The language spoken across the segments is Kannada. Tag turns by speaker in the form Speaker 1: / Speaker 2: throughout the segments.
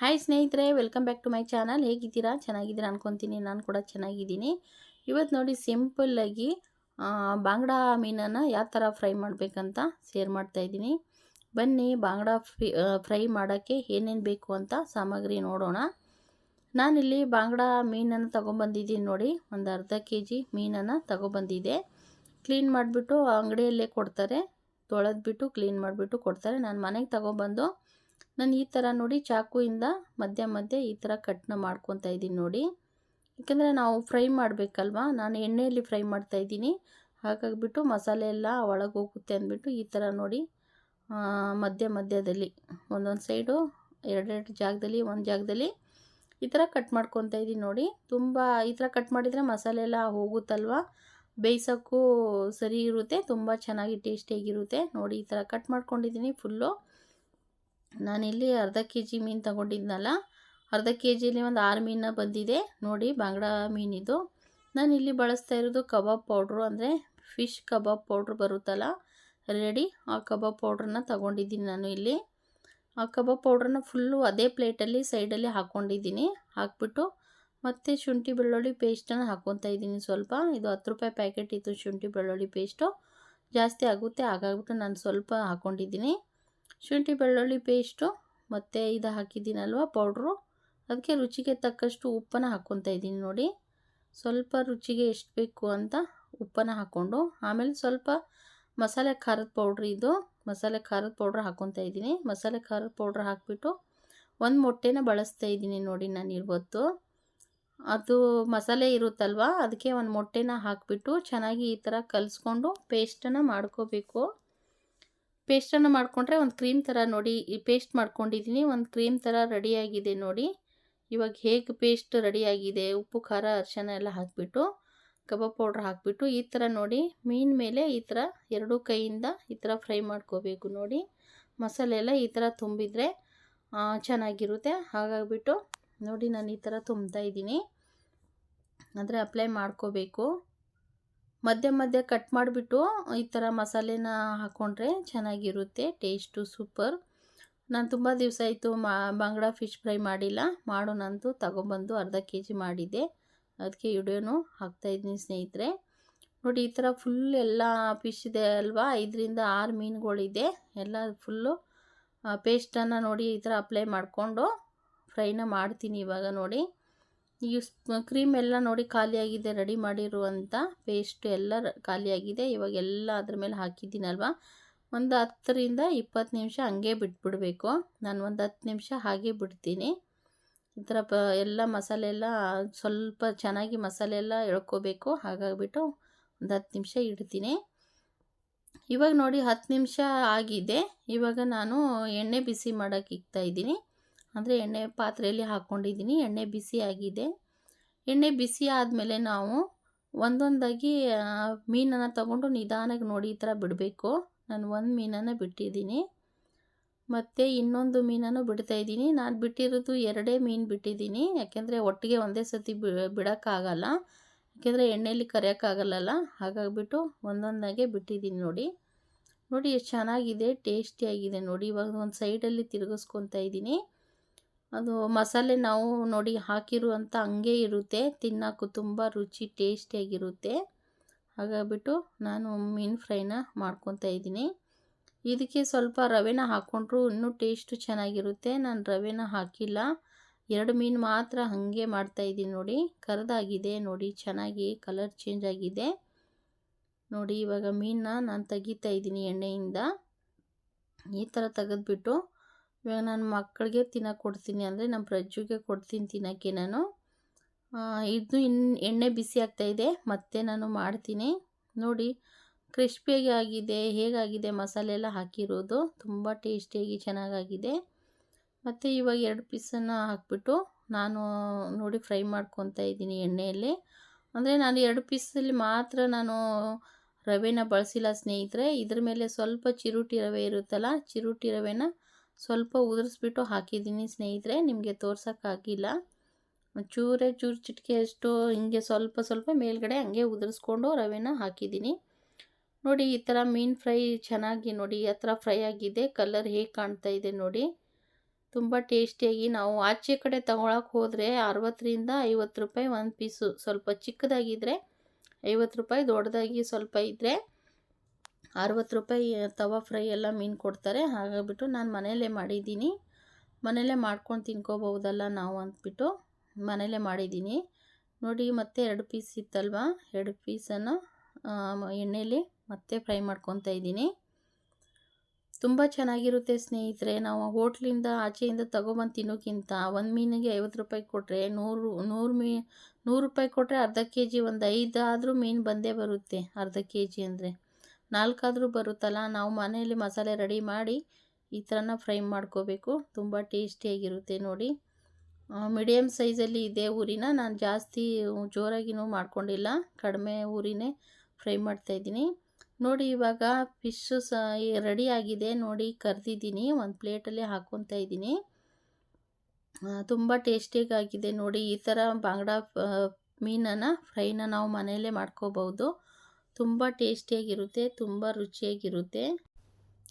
Speaker 1: ಹಾಯ್ ಸ್ನೇಹಿತರೆ welcome back to my channel ಹೇಗಿದ್ದೀರಾ? ಚೆನ್ನಾಗಿದ್ದೀರಾ ಅನ್ಕೊತೀನಿ. ನಾನು ಕೂಡ ಚೆನ್ನಾಗಿದ್ದೀನಿ. ಇವತ್ತು ನೋಡಿ ಸಿಂಪಲ್ಲಾಗಿ ಬಾಂಗ್ಡ ಮೀನನ್ನು ಯಾವ ಥರ ಫ್ರೈ ಮಾಡಬೇಕಂತ ಶೇರ್ ಮಾಡ್ತಾಯಿದ್ದೀನಿ ಬನ್ನಿ, ಬಾಂಗ್ಡ ಫ್ರೈ ಫ್ರೈ ಮಾಡೋಕ್ಕೆ ಏನೇನು ಬೇಕು ಅಂತ ಸಾಮಗ್ರಿ ನೋಡೋಣ. ನಾನಿಲ್ಲಿ ಬಾಂಗ್ಡ ಮೀನನ್ನು ತೊಗೊಂಬಂದಿದ್ದೀನಿ ನೋಡಿ. ಒಂದು ಅರ್ಧ ಕೆ ಜಿ ಮೀನನ್ನು ತೊಗೊಬಂದಿದ್ದೆ ಕ್ಲೀನ್ ಮಾಡಿಬಿಟ್ಟು ಅಂಗಡಿಯಲ್ಲೇ ಕೊಡ್ತಾರೆ. ತೊಳೆದ್ಬಿಟ್ಟು ಕ್ಲೀನ್ ಮಾಡಿಬಿಟ್ಟು ಕೊಡ್ತಾರೆ. ನಾನು ಮನೆಗೆ ತೊಗೊಬಂದು ನಾನು ಈ ಥರ ನೋಡಿ ಚಾಕುವಿಂದ ಮಧ್ಯ ಮಧ್ಯೆ ಈ ಥರ ಕಟ್ನ ಮಾಡ್ಕೊತಾ ಇದ್ದೀನಿ ನೋಡಿ. ಯಾಕೆಂದರೆ ನಾವು ಫ್ರೈ ಮಾಡಬೇಕಲ್ವಾ? ನಾನು ಎಣ್ಣೆಯಲ್ಲಿ ಫ್ರೈ ಮಾಡ್ತಾ ಇದ್ದೀನಿ. ಹಾಗಾಗಿಬಿಟ್ಟು ಮಸಾಲೆ ಎಲ್ಲ ಒಳಗೆ ಹೋಗುತ್ತೆ ಅಂದ್ಬಿಟ್ಟು ಈ ಥರ ನೋಡಿ ಮಧ್ಯ ಮಧ್ಯದಲ್ಲಿ, ಒಂದೊಂದು ಸೈಡು, ಎರಡೆರಡು ಜಾಗದಲ್ಲಿ, ಒಂದು ಜಾಗದಲ್ಲಿ ಈ ಥರ ಕಟ್ ಮಾಡ್ಕೊತಾ ಇದ್ದೀನಿ ನೋಡಿ. ತುಂಬ ಈ ಥರ ಕಟ್ ಮಾಡಿದರೆ ಮಸಾಲೆ ಎಲ್ಲ ಹೋಗುತ್ತಲ್ವ? ಬೇಯಿಸೋಕ್ಕೂ ಸರಿ ಇರುತ್ತೆ, ತುಂಬ ಚೆನ್ನಾಗಿ ಟೇಸ್ಟಿಯಾಗಿರುತ್ತೆ. ನೋಡಿ ಈ ಥರ ಕಟ್ ಮಾಡ್ಕೊಂಡಿದ್ದೀನಿ ಫುಲ್ಲು. ನಾನಿಲ್ಲಿ ಅರ್ಧ ಕೆ ಜಿ ಮೀನು ತಗೊಂಡಿದ್ನಲ್ಲ, ಅರ್ಧ ಕೆ ಜಿಲಿ ಒಂದು ಆರು ಮೀನ ಬಂದಿದೆ. ನೋಡಿ, ಬಾಂಗ್ಡ ಮೀನಿದು. ನಾನಿಲ್ಲಿ ಬಳಸ್ತಾ ಇರೋದು ಕಬಾಬ್ ಪೌಡ್ರು ಅಂದರೆ ಫಿಶ್ ಕಬಾಬ್ ಪೌಡ್ರ್ ಬರುತ್ತಲ್ಲ, ರೆಡಿ. ಆ ಕಬಾಬ್ ಪೌಡ್ರನ್ನ ತಗೊಂಡಿದ್ದೀನಿ ನಾನು ಇಲ್ಲಿ. ಆ ಕಬಾಬ್ ಪೌಡ್ರನ್ನ ಫುಲ್ಲು ಅದೇ ಪ್ಲೇಟಲ್ಲಿ, ಸೈಡಲ್ಲಿ ಹಾಕ್ಕೊಂಡಿದ್ದೀನಿ ಹಾಕ್ಬಿಟ್ಟು ಮತ್ತು ಶುಂಠಿ ಬೆಳ್ಳುಳ್ಳಿ ಪೇಸ್ಟನ್ನು ಹಾಕ್ಕೊತಾ ಇದ್ದೀನಿ ಸ್ವಲ್ಪ. ಇದು ಹತ್ತು ರೂಪಾಯಿ ಪ್ಯಾಕೆಟ್ ಇತ್ತು ಶುಂಠಿ ಬೆಳ್ಳುಳ್ಳಿ ಪೇಸ್ಟು. ಜಾಸ್ತಿ ಆಗುತ್ತೆ, ಹಾಗಾಗ್ಬಿಟ್ಟು ನಾನು ಸ್ವಲ್ಪ ಹಾಕ್ಕೊಂಡಿದ್ದೀನಿ ಶುಂಠಿ, ಬೆಳ್ಳುಳ್ಳಿ ಪೇಸ್ಟು ಮತ್ತು ಇದು ಹಾಕಿದ್ದೀನಲ್ವ ಪೌಡ್ರು ಅದಕ್ಕೆ ರುಚಿಗೆ ತಕ್ಕಷ್ಟು ಉಪ್ಪನ್ನು ಹಾಕ್ಕೊತಾ ಇದ್ದೀನಿ ನೋಡಿ. ಸ್ವಲ್ಪ ರುಚಿಗೆ ಎಷ್ಟು ಬೇಕು ಅಂತ ಉಪ್ಪನ್ನು ಹಾಕ್ಕೊಂಡು ಆಮೇಲೆ ಸ್ವಲ್ಪ ಮಸಾಲೆ ಖಾರದ ಪೌಡ್ರ್ ಇದು. ಮಸಾಲೆ ಖಾರದ ಪೌಡ್ರ್ ಹಾಕ್ಕೊತಾ ಇದ್ದೀನಿ. ಮಸಾಲೆ ಖಾರದ ಪೌಡ್ರ್ ಹಾಕಿಬಿಟ್ಟು ಒಂದು ಮೊಟ್ಟೆನ ಬಳಸ್ತಾ ಇದ್ದೀನಿ ನೋಡಿ ನಾನು ಇವತ್ತು. ಅದು ಮಸಾಲೆ ಇರುತ್ತಲ್ವ ಅದಕ್ಕೆ ಒಂದು ಮೊಟ್ಟೆನ ಹಾಕಿಬಿಟ್ಟು ಚೆನ್ನಾಗಿ ಈ ಥರ ಕಲಿಸ್ಕೊಂಡು ಪೇಸ್ಟನ್ನು ಮಾಡ್ಕೋಬೇಕು. ಪೇಸ್ಟನ್ನು ಮಾಡಿಕೊಂಡ್ರೆ ಒಂದು ಕ್ರೀಮ್ ಥರ ನೋಡಿ, ಈ ಪೇಸ್ಟ್ ಮಾಡ್ಕೊಂಡಿದ್ದೀನಿ ಒಂದು ಕ್ರೀಮ್ ಥರ ರೆಡಿಯಾಗಿದೆ ನೋಡಿ. ಇವಾಗ ಹೇಗೆ ಪೇಸ್ಟ್ ರೆಡಿಯಾಗಿದೆ ಉಪ್ಪು, ಖಾರ ಅರಿಶಿನ ಎಲ್ಲ ಹಾಕಿಬಿಟ್ಟು, ಕಬಾಬ್ ಪೌಡ್ರ್ ಹಾಕಿಬಿಟ್ಟು ಈ ಥರ ನೋಡಿ, ಮೀನ್ ಮೇಲೆ ಈ ಥರ ಎರಡೂ ಕೈಯಿಂದ ಈ ಥರ ಫ್ರೈ ಮಾಡ್ಕೋಬೇಕು ನೋಡಿ. ಮಸಾಲೆ ಎಲ್ಲ ಈ ಥರ ತುಂಬಿದರೆ ಚೆನ್ನಾಗಿರುತ್ತೆ. ಹಾಗಾಗಿಬಿಟ್ಟು ನೋಡಿ ನಾನು ಈ ಥರ ತುಂಬ್ತಾ ಇದ್ದೀನಿ. ಅಂದರೆ ಅಪ್ಲೈ ಮಾಡ್ಕೋಬೇಕು. ಮಧ್ಯ ಮಧ್ಯ ಕಟ್ ಮಾಡಿಬಿಟ್ಟು ಈ ಥರ ಮಸಾಲೆನ ಹಾಕ್ಕೊಂಡ್ರೆ ಚೆನ್ನಾಗಿರುತ್ತೆ ಟೇಸ್ಟು ಸೂಪರ್ ನಾನು ತುಂಬ ದಿವಸ ಆಯಿತು ಮಾ, ಬಂಗಡ ಫಿಶ್ ಫ್ರೈ ಮಾಡಿಲ್ಲ. ಮಾಡೋಣಂತೂ ತಗೊಬಂದು ಅರ್ಧ ಕೆ ಜಿ ಮಾಡಿದ್ದೆ ಅದಕ್ಕೆ ವಿಡಿಯೋನು ಹಾಕ್ತಾಯಿದ್ದೀನಿ ಸ್ನೇಹಿತರೆ. ನೋಡಿ, ಈ ಥರ ಫುಲ್ ಎಲ್ಲ ಫಿಶ್ ಇದೆ ಅಲ್ವಾ? ಐದರಿಂದ ಆರು ಮೀನುಗಳಿದೆ. ಎಲ್ಲ ಫುಲ್ಲು ಪೇಸ್ಟನ್ನು ನೋಡಿ ಈ ಥರ ಅಪ್ಲೈ ಮಾಡಿಕೊಂಡು ಫ್ರೈನ ಮಾಡ್ತೀನಿ ಇವಾಗ ನೋಡಿ. ಈ ಕ್ರೀಮ್ ಎಲ್ಲ ನೋಡಿ ಖಾಲಿಯಾಗಿದೆ, ರೆಡಿ ಮಾಡಿರುವಂಥ ಪೇಸ್ಟ್ ಎಲ್ಲ ಖಾಲಿಯಾಗಿದೆ. ಇವಾಗ ಎಲ್ಲ ಅದ್ರ ಮೇಲೆ ಹಾಕಿದ್ದೀನಲ್ವ? ಒಂದು ಹತ್ತರಿಂದ ಇಪ್ಪತ್ತು ನಿಮಿಷ ಹಂಗೆ ಬಿಟ್ಬಿಡಬೇಕು. ನಾನು ಒಂದು ಹತ್ತು ನಿಮಿಷ ಹಾಗೆ ಬಿಡ್ತೀನಿ. ಈ ಥರ ಪ ಎಲ್ಲ ಮಸಾಲೆ ಎಲ್ಲ ಸ್ವಲ್ಪ ಚೆನ್ನಾಗಿ ಮಸಾಲೆ ಎಲ್ಲ ಎಳ್ಕೋಬೇಕು. ಹಾಗಾಗಿಬಿಟ್ಟು ಒಂದು ಹತ್ತು ನಿಮಿಷ ಇಡ್ತೀನಿ. ಇವಾಗ ನೋಡಿ ಹತ್ತು ನಿಮಿಷ ಆಗಿದೆ. ಇವಾಗ ನಾನು ಎಣ್ಣೆ ಬಿಸಿ ಮಾಡೋಕ್ಕೆ ಇಕ್ತಾ ಇದ್ದೀನಿ. ಅಂದರೆ ಎಣ್ಣೆ ಪಾತ್ರೆಯಲ್ಲಿ ಹಾಕ್ಕೊಂಡಿದ್ದೀನಿ ಎಣ್ಣೆ ಬಿಸಿ ಆಗಿದೆ. ಎಣ್ಣೆ ಬಿಸಿ ಆದಮೇಲೆ ನಾವು ಒಂದೊಂದಾಗಿ ಮೀನನ್ನು ತಗೊಂಡು ನಿಧಾನಕ್ಕೆ ನೋಡಿ ಈ ಥರ ಬಿಡಬೇಕು. ನಾನು ಒಂದು ಮೀನನ್ನು ಬಿಟ್ಟಿದ್ದೀನಿ. ಮತ್ತು ಇನ್ನೊಂದು ಮೀನನ್ನು ಬಿಡ್ತಾಯಿದ್ದೀನಿ ನಾನು ಬಿಟ್ಟಿರೋದು ಎರಡೇ ಮೀನು ಬಿಟ್ಟಿದ್ದೀನಿ. ಯಾಕೆಂದರೆ ಒಟ್ಟಿಗೆ ಒಂದೇ ಸತಿ ಬಿಡೋಕ್ಕಾಗಲ್ಲ. ಯಾಕೆಂದರೆ ಎಣ್ಣೆಯಲ್ಲಿ ಕರೆಯೋಕ್ಕಾಗಲ್ಲಲ್ಲ. ಹಾಗಾಗಿಬಿಟ್ಟು ಒಂದೊಂದಾಗೆ ಬಿಟ್ಟಿದ್ದೀನಿ ನೋಡಿ. ನೋಡಿ, ಎಷ್ಟು ಚೆನ್ನಾಗಿದೆ, ಟೇಸ್ಟಿಯಾಗಿದೆ ನೋಡಿ. ಇವಾಗ ಒಂದು ಸೈಡಲ್ಲಿ ತಿರುಗಿಸ್ಕೊತಾ ಇದ್ದೀನಿ. ಅದು ಮಸಾಲೆ ನಾವು ನೋಡಿ ಹಾಕಿರುವಂಥ ಹಂಗೆ ಇರುತ್ತೆ. ತಿನ್ನೋಕ್ಕೂ ತುಂಬ ರುಚಿ, ಟೇಸ್ಟಿಯಾಗಿರುತ್ತೆ. ಹಾಗಾಗ್ಬಿಟ್ಟು ನಾನು ಮೀನು ಫ್ರೈನ ಮಾಡ್ಕೊತಾ ಇದ್ದೀನಿ. ಇದಕ್ಕೆ ಸ್ವಲ್ಪ ರವೆನ ಹಾಕ್ಕೊಂಡ್ರು ಇನ್ನೂ ಟೇಸ್ಟು ಚೆನ್ನಾಗಿರುತ್ತೆ. ನಾನು ರವೆನ ಹಾಕಿಲ್ಲ. ಎರಡು ಮೀನು ಮಾತ್ರ ಹಾಗೆ ಮಾಡ್ತಾಯಿದ್ದೀನಿ ನೋಡಿ. ಕರೆದಾಗಿದೆ ನೋಡಿ, ಚೆನ್ನಾಗಿ ಕಲರ್ ಚೇಂಜ್ ಆಗಿದೆ. ನೋಡಿ, ಇವಾಗ ಮೀನನ್ನ ನಾನು ತೆಗಿತಾ ಇದ್ದೀನಿ ಎಣ್ಣೆಯಿಂದ. ಈ ಥರ ತೆಗೆದ್ಬಿಟ್ಟು ಇವಾಗ ನಾನು ಮಕ್ಕಳಿಗೆ ತಿನ್ನೋಕೆ ಕೊಡ್ತೀನಿ ಅಂದರೆ ನಮ್ಮ ಪ್ರಜ್ಜುಗೆ ಕೊಡ್ತೀನಿ ತಿನ್ನೋಕ್ಕೆ ನಾನು. ಇದು ಇನ್ನು ಎಣ್ಣೆ ಬಿಸಿ ಆಗ್ತಾಯಿದೆ ಮತ್ತೆ ನಾನು ಮಾಡ್ತೀನಿ. ನೋಡಿ, ಕ್ರಿಸ್ಪಿಯಾಗಿ ಆಗಿದೆ, ಹೇಗಾಗಿದೆ ಮಸಾಲೆ ಎಲ್ಲ ಹಾಕಿರೋದು. ತುಂಬ ಟೇಸ್ಟಿಯಾಗಿ ಚೆನ್ನಾಗಾಗಿದೆ. ಮತ್ತು ಇವಾಗ ಎರಡು ಪೀಸನ್ನು ಹಾಕ್ಬಿಟ್ಟು ನಾನು ನೋಡಿ ಫ್ರೈ ಮಾಡ್ಕೊತಾ ಇದ್ದೀನಿ ಎಣ್ಣೆಯಲ್ಲಿ. ಅಂದರೆ ನಾನು ಎರಡು ಪೀಸಲ್ಲಿ ಮಾತ್ರ ನಾನು ರವೆನ ಬಳಸಿಲ್ಲ ಸ್ನೇಹಿತರೆ. ಇದ್ರ ಮೇಲೆ ಸ್ವಲ್ಪ ಚಿರುಟಿ ರವೆ ಇರುತ್ತಲ್ಲ, ಚಿರುಟಿ ರವೆನ ಸ್ವಲ್ಪ ಉದುರಿಸ್ಬಿಟ್ಟು ಹಾಕಿದ್ದೀನಿ ಸ್ನೇಹಿತರೆ, ನಿಮಗೆ ತೋರ್ಸೋಕ್ಕಾಗಿಲ್ಲ ಚೂರೇ ಚೂರು ಚಿಟಿಕೆಯಷ್ಟು ಹಿಂಗೆ ಸ್ವಲ್ಪ ಸ್ವಲ್ಪ ಮೇಲ್ಗಡೆ ಹಂಗೆ ಉದುರಿಸ್ಕೊಂಡು ರವೆನ ಹಾಕಿದ್ದೀನಿ. ನೋಡಿ, ಈ ಥರ ಮೀನು ಫ್ರೈ ಚೆನ್ನಾಗಿ ನೋಡಿ, ಆ ಥರ ಫ್ರೈ ಆಗಿದೆ, ಕಲರ್ ಹೇಗೆ ಕಾಣ್ತಾ ಇದೆ ನೋಡಿ. ತುಂಬ ಟೇಸ್ಟಿಯಾಗಿ ನಾವು ಆಚೆ ಕಡೆ ತಗೊಳಕ್ಕೆ ಹೋದರೆ ಅರವತ್ತರಿಂದ ಐವತ್ತು ರೂಪಾಯಿ ಒಂದು ಪೀಸು. ಸ್ವಲ್ಪ ಚಿಕ್ಕದಾಗಿದ್ದರೆ ಐವತ್ತು ರೂಪಾಯಿ, ದೊಡ್ಡದಾಗಿ ಸ್ವಲ್ಪ ಇದ್ದರೆ ಅರವತ್ತು ರೂಪಾಯಿ ತವಾ ಫ್ರೈ ಎಲ್ಲ ಮೀನು ಕೊಡ್ತಾರೆ. ಹಾಗಾಗಿಬಿಟ್ಟು ನಾನು ಮನೆಯಲ್ಲೇ ಮಾಡಿದ್ದೀನಿ. ಮನೆಯಲ್ಲೇ ಮಾಡ್ಕೊಂಡು ತಿನ್ಕೋಬಹುದಲ್ಲ ನಾವು ಅಂದ್ಬಿಟ್ಟು ಮನೆಯಲ್ಲೇ ಮಾಡಿದ್ದೀನಿ. ನೋಡಿ, ಮತ್ತೆ ಎರಡು ಪೀಸ್ ಇತ್ತಲ್ವ? ಎರಡು ಪೀಸನ್ನು ಎಣ್ಣೆಯಲ್ಲಿ ಮತ್ತೆ ಫ್ರೈ ಮಾಡ್ಕೊತಾ ಇದ್ದೀನಿ. ತುಂಬ ಚೆನ್ನಾಗಿರುತ್ತೆ ಸ್ನೇಹಿತರೆ, ನಾವು ಹೋಟ್ಲಿಂದ ಆಚೆಯಿಂದ ತೊಗೊಬಂದು ತಿನ್ನೋಕ್ಕಿಂತ ಒಂದು ಮೀನಿಗೆ ಐವತ್ತು ರೂಪಾಯಿ ಕೊಟ್ಟರೆ ನೂರು ನೂರು ಮೀ, ನೂರು ರೂಪಾಯಿ ಕೊಟ್ಟರೆ ಅರ್ಧ ಕೆ ಜಿ ಒಂದು ಐದಾದರೂ ಮೀನು ಬಂದೇ ಬರುತ್ತೆ, ಅರ್ಧ ಕೆ ಜಿ ಅಂದರೆ. ನಾಲ್ಕಾದರೂ ಬರುತ್ತಲ್ಲ, ನಾವು ಮನೆಯಲ್ಲಿ ಮಸಾಲೆ ರೆಡಿ ಮಾಡಿ ಈ ಥರನ ಫ್ರೈ ಮಾಡ್ಕೋಬೇಕು. ತುಂಬ ಟೇಸ್ಟಿಯಾಗಿರುತ್ತೆ ನೋಡಿ. ಮೀಡಿಯಮ್ ಸೈಜಲ್ಲಿ ಇದೆ ಊರಿನ ನಾನು ಜಾಸ್ತಿ ಜೋರಾಗಿನೂ ಮಾಡ್ಕೊಂಡಿಲ್ಲ, ಕಡಿಮೆ ಊರಿನೇ ಫ್ರೈ ಮಾಡ್ತಾಯಿದ್ದೀನಿ ನೋಡಿ, ಇವಾಗ ಫಿಶ್ಶು ಸಹ ರೆಡಿ ಆಗಿದೆ ನೋಡಿ, ಕರೆದಿದ್ದೀನಿ, ಒಂದು ಪ್ಲೇಟಲ್ಲಿ ಹಾಕ್ಕೊತಾ ಇದ್ದೀನಿ. ತುಂಬ ಟೇಸ್ಟಿಯಾಗಿದೆ ನೋಡಿ, ಈ ಥರ ಬಾಂಗ್ಡ ಮೀನನ್ನು ಫ್ರೈನ ನಾವು ಮನೆಯಲ್ಲೇ ಮಾಡ್ಕೋಬೋದು ತುಂಬ ಟೇಸ್ಟಿಯಾಗಿರುತ್ತೆ, ತುಂಬ ರುಚಿಯಾಗಿರುತ್ತೆ.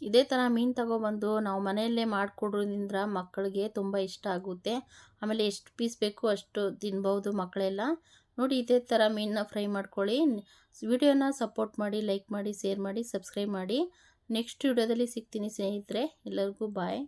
Speaker 1: ಇದೇ ಥರ ಮೀನು ತಗೊಬಂದು ನಾವು ಮನೆಯಲ್ಲೇ ಮಾಡಿಕೊಡೋದ್ರಿಂದ ಮಕ್ಕಳಿಗೆ ತುಂಬ ಇಷ್ಟ ಆಗುತ್ತೆ. ಆಮೇಲೆ ಎಷ್ಟು ಪೀಸ್ ಬೇಕು ಅಷ್ಟು ತಿನ್ಬೋದು ಮಕ್ಕಳೆಲ್ಲ. ನೋಡಿ ಇದೇ ಥರ ಮೀನನ್ನ ಫ್ರೈ ಮಾಡ್ಕೊಳ್ಳಿ. ವಿಡಿಯೋನ ಸಪೋರ್ಟ್ ಮಾಡಿ, ಲೈಕ್ ಮಾಡಿ, ಶೇರ್ ಮಾಡಿ, ಸಬ್ಸ್ಕ್ರೈಬ್ ಮಾಡಿ. ನೆಕ್ಸ್ಟ್ ವಿಡಿಯೋದಲ್ಲಿ ಸಿಗ್ತೀನಿ ಸ್ನೇಹಿತರೆ, ಎಲ್ಲರಿಗೂ ಬಾಯ್.